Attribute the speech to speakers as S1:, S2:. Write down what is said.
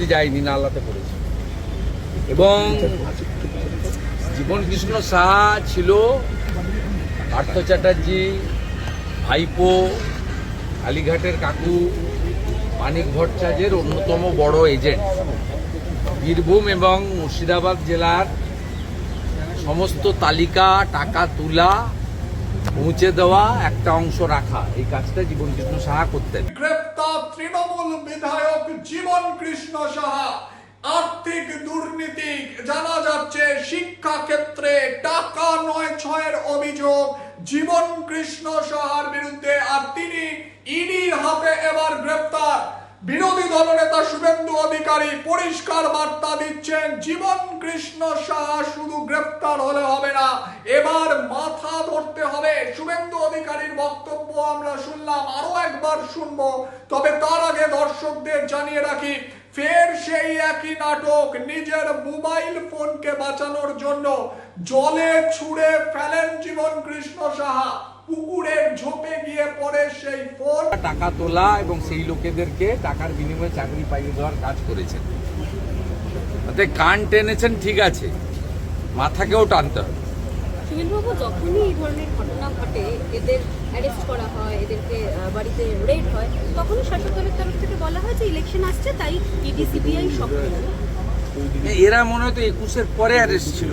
S1: অবধি যায়নি নালাতে পড়েছে এবং জীবন কৃষ্ণ সাহা ছিল পার্থ চ্যাটার্জি, ভাইপো কালীঘাটের কাকু, মানিক ভট্টাচার্যের অন্যতম বড় এজেন্ট। বীরভূম এবং মুর্শিদাবাদ জেলার সমস্ত তালিকা, টাকা তোলা পৌঁছে দেওয়া একটা অংশ রাখা। এই কাজটা জীবন কৃষ্ণ সাহা করতেন।
S2: গ্রেপ্তার তৃণমূল বিধায়ক কৃষ্ণ সাহা, আর্থিক দুর্নীতি জানা যাচ্ছে, শিক্ষা ক্ষেত্রে টাকা নয় ছয়ের অভিযোগ। জীবন কৃষ্ণ সাহার বিরুদ্ধে আর তিনি ইডির হাতে এবার গ্রেপ্তার। বিরোধী দলনেতা শুভেন্দু অধিকারী পরিষ্কার বার্তা দিচ্ছেন, জীবন কৃষ্ণ সাহা শুধু গ্রেপ্তার হলে হবে না, এবার মাথা ধরতে হবে শুভেন্দু অধিকারীর বক্তব্য আমরা শুনলাম আরও একবার শুনব। তবে তার আগে দর্শকদের জানিয়ে রাখি ফের সেই একই নাটক নিজের মোবাইল ফোনকে বাঁচানোর জন্য জলে ছুঁড়ে ফেলেন জীবন কৃষ্ণ সাহা। পুকুরের ঝোপে গিয়ে পড়ে সেই ফোন।
S1: টাকা তোলা এবং সেই লোকেদেরকে টাকার বিনিময়ে চাকরি পাইয়ে দেওয়ার কাজ করেছেন। তাতে কান টেনেছেন ঠিক আছে। মাথাকেও টানতে হবে।
S3: যখনই এই ধরনের ঘটনা ঘটে এদের অ্যারেস্ট করা হয়, এদেরকে বাড়িতে রেড হয় তখন শাসক দলের তরফ থেকে বলা হয় যে ইলেকশন আসছে, তাই ইডি সিবিআই সক্রিয়।
S1: এরা মনে হয় তো একুশের পরে অ্যারেস্ট ছিল।